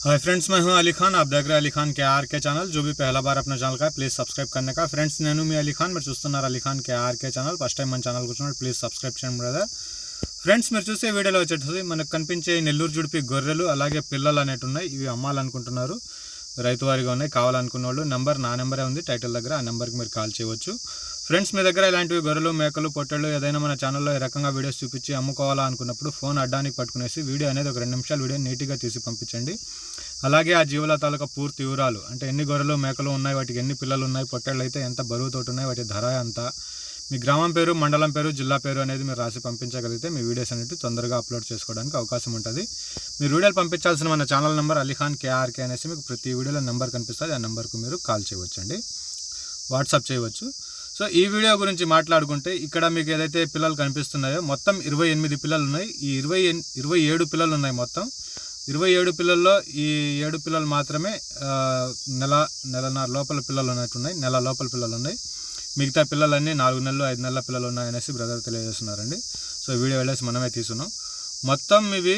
Hi friends मैं हूं अली खान आप देख रहे हैं अली खान के आर के ఛానల్ जो भी पहला बार अपना ఛానల్ का ప్లీజ్ సబ్స్క్రైబ్ करने का ఫ్రెండ్స్ నేను మీ అలీ ఖాన్ మీరు చూస్తున్నారు Ali Khan K R K channel first time మన ఛానల్ కూర్చున్నాడు ప్లీజ్ సబ్స్క్రైబ్ చేయండి బ్రదర్ ఫ్రెండ్స్ మీరు చూసే వీడియోలో వచ్చేసి మనకు కనిపించే ఈ నెల్లూరు జుడిపి గొర్రెలు అలాగే పిల్లలు అనేవి ఉన్నాయి ఇవి అమ్మాలనుకుంటున్నారు రైతు వారిగా ఉన్నాయి కావాలనుకున్న వాళ్ళు నెంబర్ నా నెంబరే ఉంది టైటిల్ దగ్గర ఆ నెంబర్కి మీరు కాల్ చేయవచ్చు ఫ్రెండ్స్ మీ దగ్గర ఇలాంటివి గొర్రెలు మేకలు పొట్టెళ్ళు ఏదైనా మన ఛానల్లో ఈ రకంగా వీడియోస్ చూపించి అమ్ముకోవాలా అనుకున్నప్పుడు ఫోన్ అడ్డానికి పట్టుకునేసి వీడియో అనేది ఒక రెండు నిమిషాలు వీడియో నీట్గా తీసి పంపించండి అలాగే ఆ జీవుల తాలూకా పూర్తి వివరాలు. అంటే ఎన్ని గొర్రెలు మేకలు ఉన్నాయి వాటికి ఎన్ని పిల్లలు ఉన్నాయి పొట్టేళ్ళు అయితే ఎంత బరువుతోటి ఉన్నాయి వాటి ధర ఎంత మీ గ్రామం పేరు మండలం పేరు జిల్లా పేరు అనేది మీరు రాసి పంపించగలిగితే మీ వీడియోస్ అనేవి తొందరగా అప్లోడ్ చేసుకోవడానికి అవకాశం ఉంటుంది. మీరు వీడియోలు పంపించాల్సిన మన ఛానల్ నెంబర్ అలీఖాన్ కేఆర్కే అనేసి మీకు ప్రతి వీడియోలో నెంబర్ కనిపిస్తుంది. ఆ నెంబర్కు మీరు కాల్ చేయవచ్చండి. వాట్సాప్ చేయవచ్చు. సో ఈ వీడియో గురించి మాట్లాడుకుంటే ఇక్కడ మీకు ఏదైతే పిల్లలు కనిపిస్తున్నాయో మొత్తం ఇరవై ఎనిమిది పిల్లలు ఉన్నాయి. ఈ ఇరవై ఎన్- ఇరవై ఏడు పిల్లలు ఉన్నాయి మొత్తం. ఇరవై ఏడు పిల్లల్లో ఈ ఏడు పిల్లలు మాత్రమే నెల నెలన్నర లోపల పిల్లలు ఉన్నట్టున్నాయి నెల లోపల పిల్లలు ఉన్నాయి. మిగతా పిల్లలన్నీ నాలుగు నెలలు ఐదు నెలల పిల్లలు ఉన్నాయనేసి బ్రదర్ తెలియజేస్తున్నారండి. సో వీడియో వెళ్ళేసి మనమే తీసుకున్నాం. మొత్తం ఇవి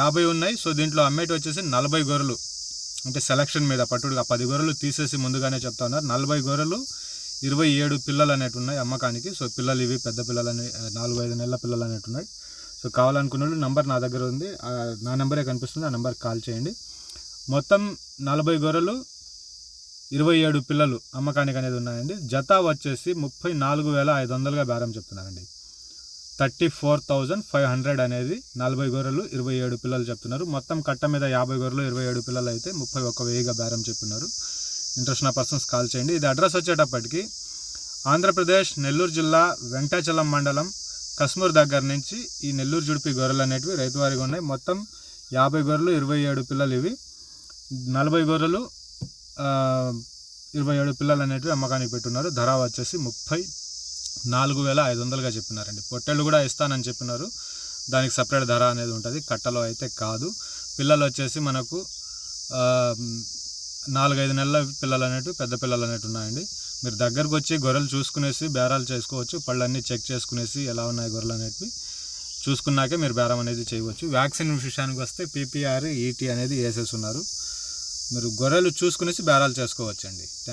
యాభై ఉన్నాయి. సో దీంట్లో అమ్మేటి వచ్చేసి నలభై గొర్రెలు. అంటే సెలక్షన్ మీద పట్టుడుగా పది గొర్రెలు తీసేసి ముందుగానే చెప్తా ఉన్నారు. నలభై గొర్రెలు ఇరవై ఏడు పిల్లలు అనేటి ఉన్నాయి అమ్మకానికి. సో పిల్లలు ఇవి పెద్ద పిల్లలు అనే నాలుగు ఐదు నెలల పిల్లలు అనేటి ఉన్నాయి సో కావాలనుకున్న వాళ్ళు నంబర్ నా దగ్గర ఉంది. నా నెంబరే కనిపిస్తుంది. ఆ నెంబర్కి కాల్ చేయండి. మొత్తం నలభై గొర్రెలు ఇరవై ఏడు పిల్లలు అమ్మకానికి అనేది ఉన్నాయండి. జత వచ్చేసి ముప్పై నాలుగు వేల ఐదు వందలుగా బేరం చెప్తున్నారండి. Thirty four thousand five hundred అనేది నలభై గొర్రెలు ఇరవై ఏడు పిల్లలు చెప్తున్నారు. మొత్తం కట్ట మీద యాభై గొర్రెలు ఇరవై ఏడు పిల్లలు అయితే ముప్పై ఒక్క వెయ్యిగా బేరం చెప్తున్నారు. ఇంట్రెస్ట్ ఉన్న పర్సన్స్ కాల్ చేయండి. ఇది అడ్రస్ వచ్చేటప్పటికి ఆంధ్రప్రదేశ్ నెల్లూరు జిల్లా వెంకటాచలం మండలం కస్మూర్ దగ్గర నుంచి ఈ నెల్లూరు జుడిపి గొర్రెలు అనేటివి రైతువారిగా ఉన్నాయి. మొత్తం యాభై గొర్రెలు ఇరవై ఏడు పిల్లలు ఇవి. నలభై గొర్రెలు ఇరవై ఏడు పిల్లలు అనేటివి అమ్మకానికి పెట్టున్నారు. ధర వచ్చేసి ముప్పై నాలుగు వేల ఐదు వందలుగా చెప్పినారండి. పొట్టేళ్ళు కూడా ఇస్తానని చెప్పినారు. దానికి సపరేట్ ధర అనేది ఉంటుంది. కట్టలో అయితే కాదు. పిల్లలు వచ్చేసి మనకు నాలుగైదు నెలల పిల్లలు అనేటివి పెద్ద పిల్లలు అనేటివి ఉన్నాయండి. మీరు దగ్గరకు వచ్చి గొర్రెలు చూసుకునేసి బేరాలు చేసుకోవచ్చు పళ్ళన్నీ చెక్ చేసుకునేసి ఎలా ఉన్నాయి గొర్రెలు అనేటివి చూసుకున్నాకే మీరు బేరం అనేది చేయవచ్చు. వ్యాక్సిన్ విషయానికి వస్తే పీపీఆర్ ఈటీ అనేది వేసేస్తున్నారు మీరు గొర్రెలు చూసుకునేసి బేరాలు చేసుకోవచ్చండి.